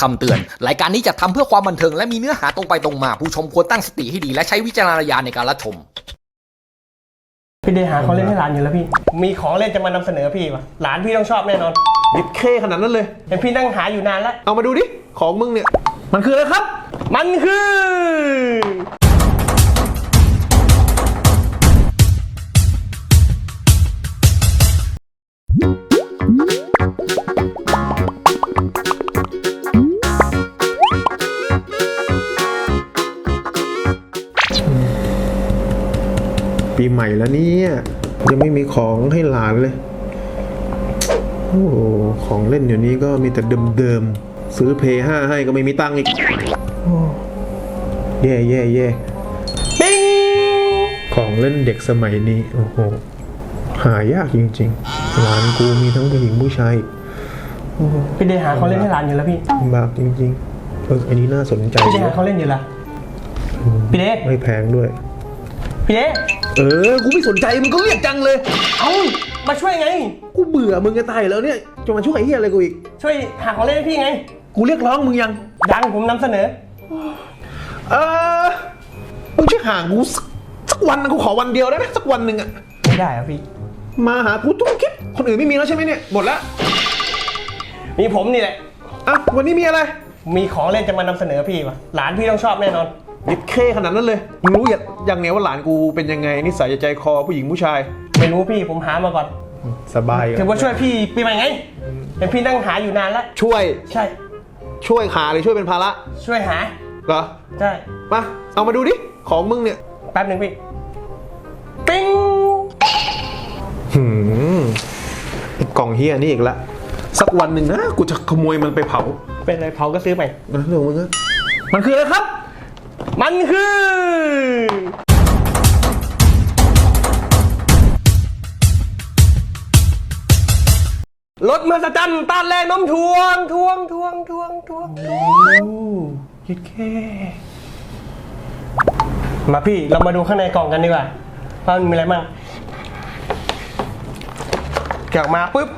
คำเตือน รายการนี้จะทำเพื่อความบันเทิงและมีเนื้อหาตรงไปตรงมา ผู้ชมควรตั้งสติให้ดีและใช้วิจารณญาณในการรับชม พี่เดหาของเล่นให้หลานอยู่แล้วพี่ มีของเล่นจะมานำเสนอพี่วะหลานพี่ต้องชอบแน่นอนยิดเคขนาดนั้นเลย เห็นพี่นั่งหาอยู่นานแล้ว เอามาดูดิ ของมึงเนี่ย มันคืออะไรครับ มันคือ ใหม่แล้วเนี่ยยังไม่มีของให้หลานเลย โอ้โหของเล่นเดี๋ยวนี้ก็มีแต่เดิมๆ ซื้อเพย์ห้าให้ก็ไม่มีตังค์อีกโอ้แย่แย่แย่ปิ้งของเล่นเด็กสมัยนี้โอ้โหหายากจริงๆหลานกูมีทั้งผู้หญิงผู้ชายพี่เดหาของเล่นให้หลานอยู่แล้วพี่ลำบากจริงๆเอออันนี้น่าสนใจพี่เดหาของเล่นอยู่แล้วพี่เดไม่แพงด้วยพี่เด เออ กูไม่สนใจมึงก็เรียกจังเลย เอ้ามาช่วยไง กูเบื่อมึงจะตายแล้วเนี่ย จะมาช่วยไอ้เหี้ยอะไรกูอีก ช่วยหาของเล่นให้พี่ไง กูเรียกร้องมึงยังยังผมนำเสนอ เออมึงช่วยห่างกูสักสักวันนะกูขอวันเดียวได้ไหมสักวันหนึ่งอะไม่ได้อะพี่ มาหากูทุกคลิป คนอื่นไม่มีแล้วใช่ไหมเนี่ย หมดละมีผมนี่แหละ อะวันนี้มีอะไร มีของเล่นจะมานำเสนอพี่วะหลานพี่ต้องชอบแน่นอน ยิดเคขนาดนั้นเลยมึงรู้อย่างอย่างเนี้ยว่าหลานกูเป็นยังไงนิสัยใจคอผู้หญิงผู้ชาย ไม่รู้พี่ผมหามาก่อนสบายถือว่าช่วยพี่ปีใหม่ไงเห็นพี่นั่งหาอยู่นานแล้วช่วย ใช่ ช่วยหาหรือช่วยเป็นภาระช่วยหาเหรอใช่มาเอามาดูดิของมึงเนี่ยแป๊บหนึ่งพี่ปิ้งหืมไอ้กล่องเฮียนี่อีกละสักวันหนึ่งนะกูจะขโมยมันไปเผา เป็นอะไรเผาก็ซื้อไปเรื่องมึงอะมันคืออะไรครับ มันคือ รถมหัศจรรย์ต้านแรงโน้มถ่วงทวงทวงทวงทวงทวงยิดแค่มาพี่เรามาดูข้างในกล่องกันดีกว่าว่ามันมีอะไรบ้างแกะออกมาปุ๊บ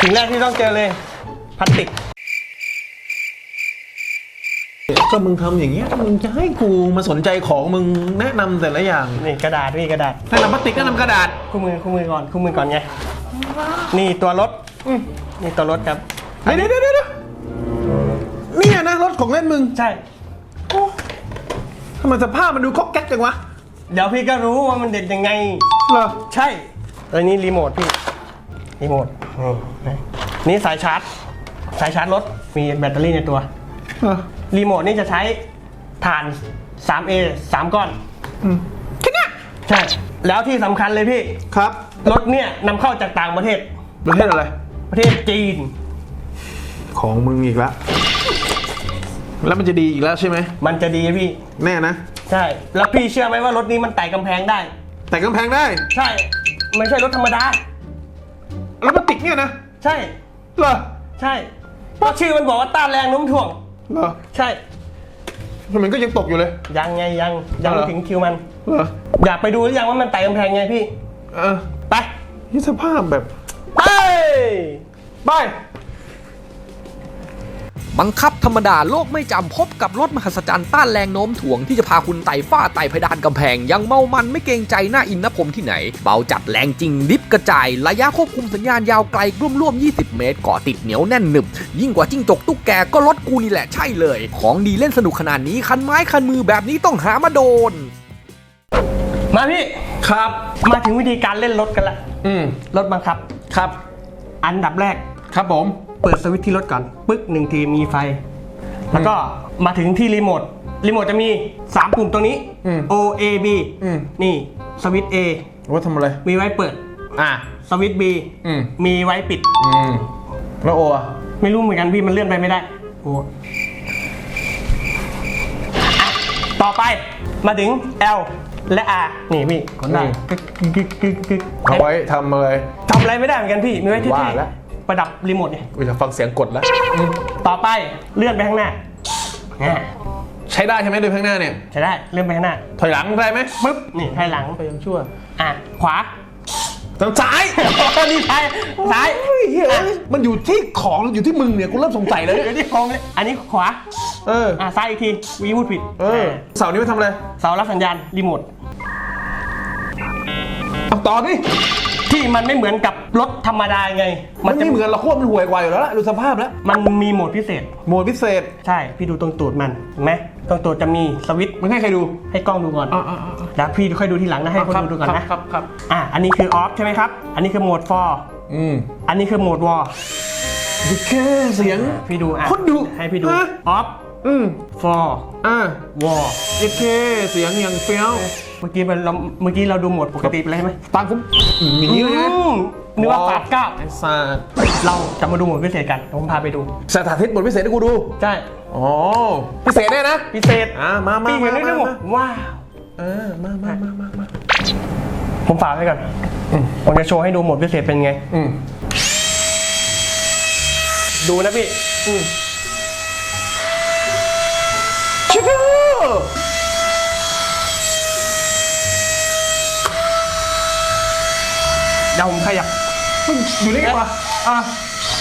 สิ่งแรกที่ต้องเจอเลยพลาสติก ก็มึงทำอย่างเงี้ยมึงจะให้กูมาสนใจของมึงแนะนำแต่ละอย่างนี่กระดาษพี่กระดาษแนะนำพลาสติกแนะนำกระดาษ คู่มือคู่มือก่อนคู่มือก่อนไงนี่ตัวรถอืมนี่ตัวรถครับ เดี๋ยวเดี๋ยวเดี๋ยวเดี๋ยวเนี่ยนะรถของเล่นมึงใช่ ทำไมสภาพมันดูก๊อกแก๊กจังวะเดี๋ยวพี่ก็รู้ว่ามันเด็ดยังไง เหรอใช่แล้วนี่รีโมทพี่รีโมทนี่นี่สายชาร์จ สายชาร์จรถมีแบตเตอรี่ในตัว เหรอ รีโมทนี่จะใช้ถ่าน 3A 3 ก้อนแค่เนี้ยใช่ แล้วที่สำคัญเลยพี่ ครับ รถเนี่ยนำเข้าจากต่างประเทศ ประเทศอะไร ประเทศจีน ของมึงอีกแล้วแล้วมันจะดีอีกแล้วใช่ไหม มันจะดีพี่ แน่นะ ใช่ แล้วพี่เชื่อไหมว่ารถนี้มันไต่กำแพงได้ แต่กำแพงได้ ใช่ ไม่ใช่รถธรรมดา แล้วมันติดเนี่ยนะ ใช่ เหรอ ใช่เพราะชื่อมันบอกว่าต้านแรงโน้มถ่วง เหรอใช่ทำไมก็ยังตกอยู่เลย ยังไงยังยังไม่เอาเหรอถึงคิวมันเหรออยากไปดูหรือยังว่ามันไต่กำแพงไงพี่ เออไปนี่สภาพแบบ ไป ไป บังคับธรรมดาโลกไม่จำพบกับรถมหัศจรรย์ต้านแรงโน้มถ่วงที่จะพาคุณไต่ฝ้าไต่เพดานกำแพง ยังเมามันไม่เกรงใจหน้าอินนพรมที่ไหน เบาจัดแรงจริงดิฟกระจาย ระยะควบคุมสัญญาณยาวไกลร่วมๆ20 เมตรเกาะติดเหนียวแน่นหนึบ ยิ่งกว่าจิ้งจกตุ๊กแกก็รถกูนี่แหละใช่เลย ของดีเล่นสนุกขนาดนี้คันไม้คันมือแบบนี้ต้องหามาโดน มาพี่ครับ มาถึงวิธีการเล่นรถกันละอืมรถบังคับครับ อันดับแรกครับผม เปิดสวิตช์ที่รถก่อน ปึ๊กหนึ่งทีมีไฟ แล้วก็มาถึงที่รีโมท รีโมทจะมี 3 ปุ่มตรงนี้ อืม O A B อืมนี่สวิตช์ A ว่าทำอะไร มีไว้เปิด อะสวิตช์ B อืม มีไว้ปิด อืม แล้วโออะไม่รู้เหมือนกันพี่มันเลื่อนไปไม่ได้โอ้อะต่อไปมาถึง L และ R นี่พี่กดได้กึกกึกกึกกึกกึกเอาไว้ทำอะไร ทำอะไรไม่ได้เหมือนกันพี่มีไว้เท่ว่าแล้วๆ ประดับรีโมทเนี่ยกูจะฟังเสียงกดแล้ว ต่อไปเลื่อนไปข้างหน้าอ่าใช้ได้ใช่ไหมโดยข้างหน้าเนี่ย ใช้ได้เลื่อนไปข้างหน้าถอยหลังได้ไหมปึ๊บนี่ให้หลังก็ยังชั่วอะขวาทางซ้าย นี่ซ้ายซ้ายเฮ้ยเฮ้ยมันอยู่ที่ของหรืออยู่ที่มึงเนี่ยกูเริ่มสงสัยเลยเดี๋ยวที่โค้งเลยอันนี้ขวาเอออ่าซ้ายอีกทีวีพูดผิดเออเสาร์นี้มาทำอะไรเสารับสัญญาณรีโมทเอาต่อดิ ที่มันไม่เหมือนกับรถธรรมดาไง มันจะไม่เหมือนเราโคตรมันห่วยกว่าอยู่แล้วล่ะดูสภาพแล้ว มันมีโหมดพิเศษ โหมดพิเศษ ใช่ พี่ดูตรงตูดมันเห็นไหมตรงตูดจะมีสวิตช์มึงให้ใครดูให้กล้องดูก่อนอ่าอ่าอ่าแล้วพี่ค่อยดูทีหลังนะให้คนดูดูก่อนนะครับครับอะอันนี้คือออฟใช่ไหมครับ อันนี้คือโหมด for อืมอันนี้คือโหมด war ดูแค่เสียงพี่ดูอะคนดูให้พี่ดูฮะออฟ อืม for อ่า war เอเคเสียงอย่างเฟี้ยว เมื่อกี้มันเราเมื่อกี้เราดูโหมดปกติไปเลยใช่ไหมตามผมอืมอย่างนี้เลยนะอืมนึกว่าปาดเก้าไอ้สัสเราจะมาดูโหมดพิเศษกันเดี๋ยวผมพาไปดู สถาธิตบทพิเศษให้กูดู ใช่ อ๋อ พิเศษแน่นะ พิเศษอ่ามามาพี่เห็นมาได้ด้วยมาหมดว้าว เออ มามามามามาผมฝากไว้ก่อนผมจะโชว์ให้ดูโหมดพิเศษเป็นไง อืมดูนะพี่ ชิคกี้เดี๋ยวผมขยับอยู่นี่ปะอะ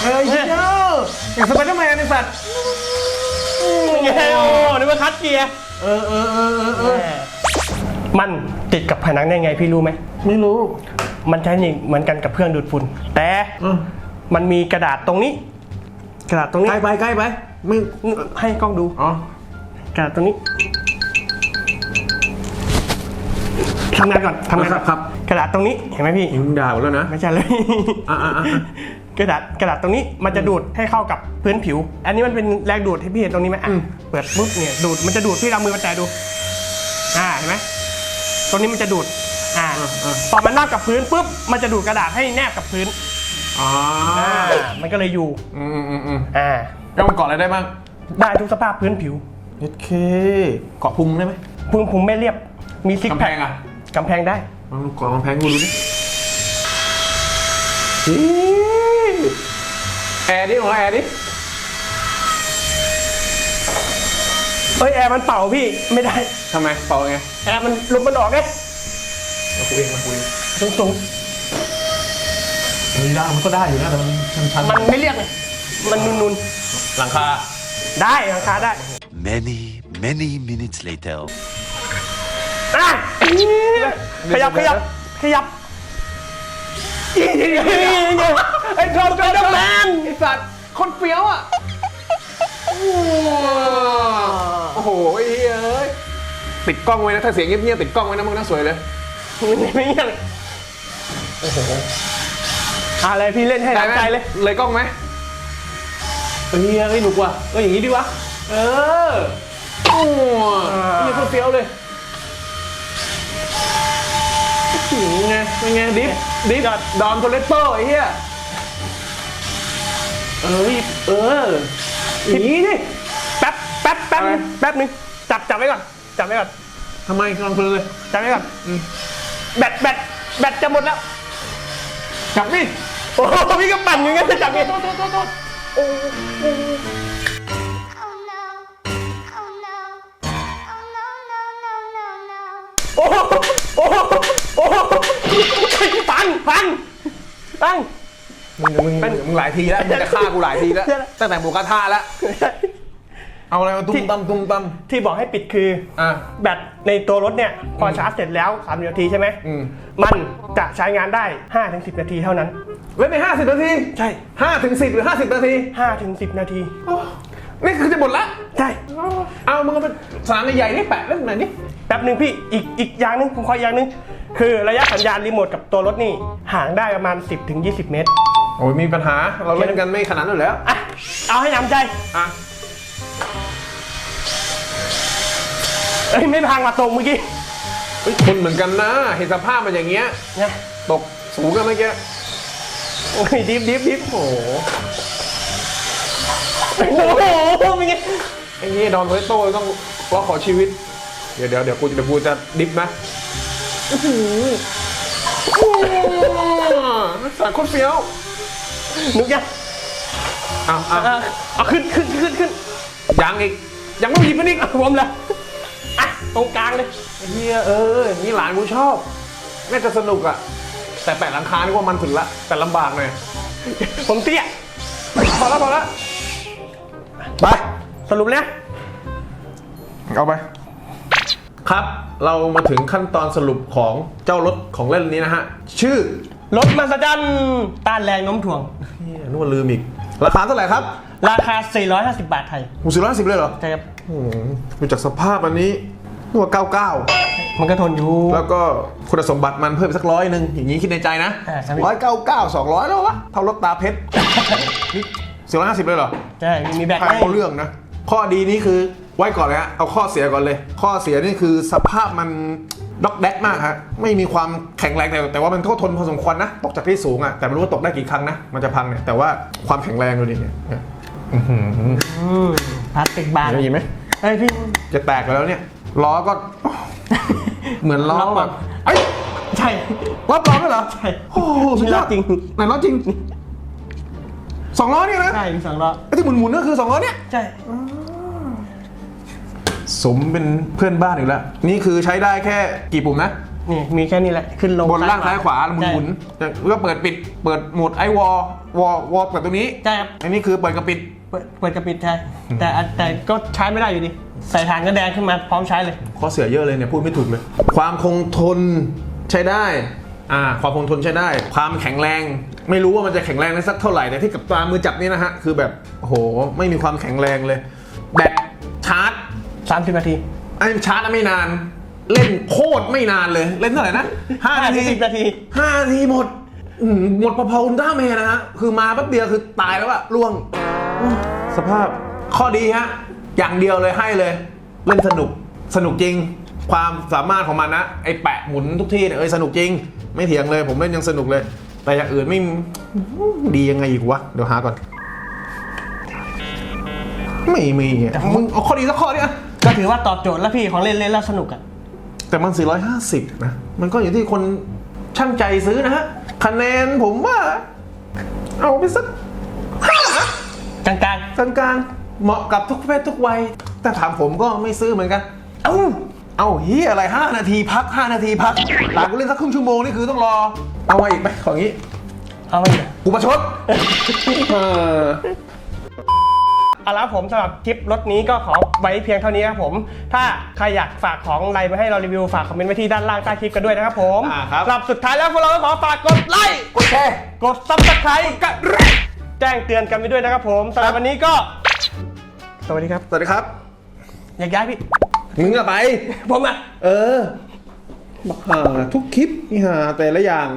เอ้ยชิคกี้อย่างสไปเดอร์แมนไอ้สัตว์เงี้ยโอ้นึกว่าคัดเกียร์ เออเออเออเออเออมันติดกับผนังได้ไงพี่รู้ไหม ไม่รู้ มันใช้นี่เหมือนกันกับเครื่องดูดฝุ่น แต่อืมมันมีกระดาษตรงนี้ กระดาษตรงนี้ ใกล้ไปใกล้ไปมึงให้กล้องดู อ๋อ กระดาษตรงนี้ทำงานก่อนทำงานครับครับ กระดาษตรงนี้เห็นไหมพี่มึงด่ากูแล้วนะ ไม่ใช่เลยอะอะอะอะกระดาษกระดาษตรงนี้มันจะดูดให้เข้ากับพื้นผิว อันนี้มันเป็นแรงดูดให้พี่เห็นตรงนี้ไหมอะเปิดปุ๊บเนี่ยดูดมันจะดูดพี่เอามือมาแตะดู อ่าเห็นไหมตรงนี้มันจะดูด อ่าพอมันนาบกับพื้นปุ๊บมันจะดูดกระดาษให้แนบกับพื้น อ๋ออ่า มันก็เลยอยู่ อืมอืมอืมอืมอ่า แล้วมันเกาะอะไรได้บ้าง ได้ทุกสภาพพื้นผิว เอเคเกาะพุงได้ไหมพุงพุงไม่เรียบ มีซิกกำแพแพคงอะกำแพงได้ลองเกาะกำแพงกูดูดิแอร์ดิของแอร์ดิเอ้ยแอร์มันเป่าพี่ไม่ได้ ทำไมเป่าไงแอร์มันลมมันออกไงมาคุยเองมาคุยสูงสูงเฮ้ยได้มันก็ได้อยู่นะแต่มันชันๆมันไม่เรียบไงมันนุนๆหลังคาๆได้ราคาได้ Many, many minutes later. อะขยับขยับขยับไอ้ทอมเป็นแมนไอสัตว์คนเฟี้ยวอะ โอ้โหไอ้เอ้ยติดกล้องไว้นะถ้าเสียงเงียบๆติดกล้องไว้นะมึงน่าสวยเลย ไม่เงี้ยเลยโอ้โหอะไรพี่เล่นให้หลังใจเลยเลยกล้องไหมเฮ้ยเฮ้ยหนุกว่ะเอออย่างนี้ดีวะ เออโอ้ยคนเฟี้ยวเลยหืมไงเป็นไงดิฟดิฟดอนโทเลตโต้ไอ้เหี้ยเอ้ยเอออย่างนี้ดิแป๊บแป๊บแป๊บอะไรแป๊บนึงจับจับไว้ก่อนจับไว้ก่อนทำไมกำลังเพลินเลยจับไว้ก่อนแบตแบตแบตจะหมดแล้วจับนี่โอ้โหพี่ก็ปั่นอย่างงั้นจะจับไง Oh ฟังฟังฟังมึงมึงมึงหลายทีแล้วมึงจะฆ่ากูหลายทีแล้วตั้งแต่หมูกระทะแล้วเอาอะไรมาตุ้มตั้มตุ้มตั้มที่บอกให้ปิดคืออะแบตในตัวรถเนี่ย พอชาร์จเสร็จแล้ว3นาทีใช่ไหมอืมมันจะใช้งานได้5-10 นาทีเท่านั้นเล่นไปห้าสิบนาที ใช่ห้าถึงสิบหรือห้าสิบนาที5-10 นาทีนี่คือจะหมดละใช่เอามึงเอาไปสนามใหญ่ๆนี่แปะเล่นไหนนี่ แป๊บหนึ่งพี่อีกอีกอย่างหนึ่งผมขออีกอย่างหนึ่งคือระยะสัญญาณรีโมทกับตัวรถนี่ห่างได้ประมาณ 10-20 เมตร โอ้ยมีปัญหาเราเล่นกันไม่ขนาดนั้นอยู่แล้วอะ เอาให้หนำใจ อะเอ้ย ไม่พังมาตรงเมื่อกี้เฮ้ยคนเหมือนกันนะเห็นสภาพมันอย่างเงี้ย นะตกสูงกันเมื่อกี้โอ้ยดิฟดิฟดิฟโอ้โหโอ้โหเป็นไงไอ้นี่ดอนโตโต้ต้องร้องขอชีวิตเดี๋ยวเดี๋ยวเดี๋ยวกูเดี๋ยวกูจะดิฟนะอื้อหือโอ้ยสารโคตรเฟี้ยวนึกยังเอาเอาอะเอาขึ้นขึ้นขึ้นขึ้นยังอีกยังไม่หยิบมันอีกอะรวมเลยอะตรงกลางเลยไอ้เฮียเอออย่างนี่หลานกูชอบน่าจะสนุกอะ แต่แปะหลังคานี่ว่ามันสุดละ แต่ลำบากหน่อยผมเตี้ยพอแล้วพอแล้วไป สรุปเนี่ยเอาไป ครับ เรามาถึงขั้นตอนสรุปของเจ้ารถของเล่นนี้นะฮะ ชื่อรถมาสจันต้านแรงโน้มถ่วง เหี้ยนึกว่าลืมอีก ราคาเท่าไหร่ครับราคา 450 บาทไทยหกสิบร้อยสิบเลยเหรอใช่ครับโอ้โหดูจากสภาพอันนี้นึกว่าเก้าเก้ามันก็ทนอยู่ แล้วก็คุณสมบัติมันเพิ่มอีกสักร้อยหนึ่งอย่างนี้คิดในใจนะอ่าใช่ร้อยเก้าเก้าสองร้อยแล้ววะเท่ารถตาเพชรนี่สี่ร้อยห้าสิบเลยเหรอ ใช่ มีแบตถ้าให้ เอาเรื่องนะ ข้อดีนี่คือ ไว้ก่อนเลยฮะเอาข้อเสียก่อนเลย ข้อเสียนี่คือสภาพมันด็อกแดกมากฮะไม่มีความแข็งแรงแต่แต่ว่ามันก็ทนพอสมควรนะตกจากที่สูงอะแต่ไม่รู้ว่าตกได้กี่ครั้งนะมันจะพังเนี่ยแต่ว่าความแข็งแรงดูดิเนี่ยอื้อหือพลาสติกบาทได้ยินไหมเฮ้ยพี่จะแตกแล้วเนี่ยล้อก็ เหมือนล้อแบบเอ้ยใช่ ล้อปลอมด้วยเหรอใช่โอ้โหสุดยอดจริง ไหนล้อจริงสองล้อเนี่ยนะใช่มีสองล้อไอ้ที่หมุนๆนั่นคือสองล้อเนี่ย ใช่ สมเป็นเพื่อนบ้านอีกแล้ว นี่คือใช้ได้แค่กี่ปุ่มนะ นี่มีแค่นี้แหละ ขึ้นลงบนล่างซ้ายขวาหมุนหมุนๆแล้วก็เปิดปิด เปิดโหมดไอวอลวอลวอลเปิดตรงนี้ใช่ครับอันนี้คือเปิดกับปิด เปิดเปิดกระปิดใช่แต่อันแต่ก็ใช้ไม่ได้อยู่ดี ใส่ฐานก็แดงขึ้นมาพร้อมใช้เลยข้อเสียเยอะเลยเนี่ยพูดไม่ถูกเลย ความคงทนใช้ได้อ่าความคงทนใช้ได้ ความแข็งแรง ไม่รู้ว่ามันจะแข็งแรงได้สักเท่าไหร่แต่ที่กับตามือจับนี่นะฮะคือแบบโอ้โหไม่มีความแข็งแรงเลยแบตชาร์จ 30 นาที ไอ้ชาร์จไม่นาน เล่นโคตรไม่นานเลย เล่นเท่าไหร่นะห้านาที10นาที ห้านาทีหมดอืมหมดพอๆอุลตร้าแมนนะฮะ คือมาแป๊บเดียวคือตายแล้วอะล่วงโอ้สภาพข้อดีฮะ อย่างเดียวเลยให้เลย เล่นสนุกสนุกจริง ความสามารถของมันนะไอแปะหมุนทุกที่เนี่ยเอ้ยสนุกจริง ไม่เถียงเลย ผมเล่นยังสนุกเลย แต่อย่างอื่นไม่ดียังไงอีกวะเดี๋ยวหาก่อน ไม่มีอะมึงเอาข้อดีสักข้อเนี่ย ก็ถือว่าตอบโจทย์แล้วพี่ของเล่นเล่นแล้วสนุกอะแต่มัน 450 นะ มันก็อยู่ที่คนช่างใจซื้อนะฮะ คะแนนผมว่า เอาไปสักห้ากลางกลางๆเหมาะกับทุกเพศทุกวัย แต่ถามผมก็ไม่ซื้อเหมือนกัน เอ้า เอาเฮียอะไร 5 นาทีพัก 5 นาทีพัก หลังกูเล่นสักครึ่งชั่วโมงนี่คือต้องรอ เอามาอีกไหมของนี้ ๆเอาไปเลยกูประชด เออ เอาละครับผมสำหรับคลิปรถนี้ก็ขอไว้เพียงเท่านี้ครับผม ถ้าใครอยากฝากของอะไรมาให้เรารีวิวฝากคอมเมนต์ไว้ที่ด้านล่างใต้คลิปกันด้วยนะครับผมอ่าครับ สำหรับสุดท้ายแล้วพวกเราก็ขอฝากกดไลค์กดแชร์กดซับสไครต์กันแจ้งเตือนกันไปด้วยนะครับผมสำหรับวันนี้ก็ สวัสดีครับสวัสดีครับ อยากย้ายพี่ มึงอะไป ผมอะ เออบักหาทุกคลิปนี่หาแต่ละอย่าง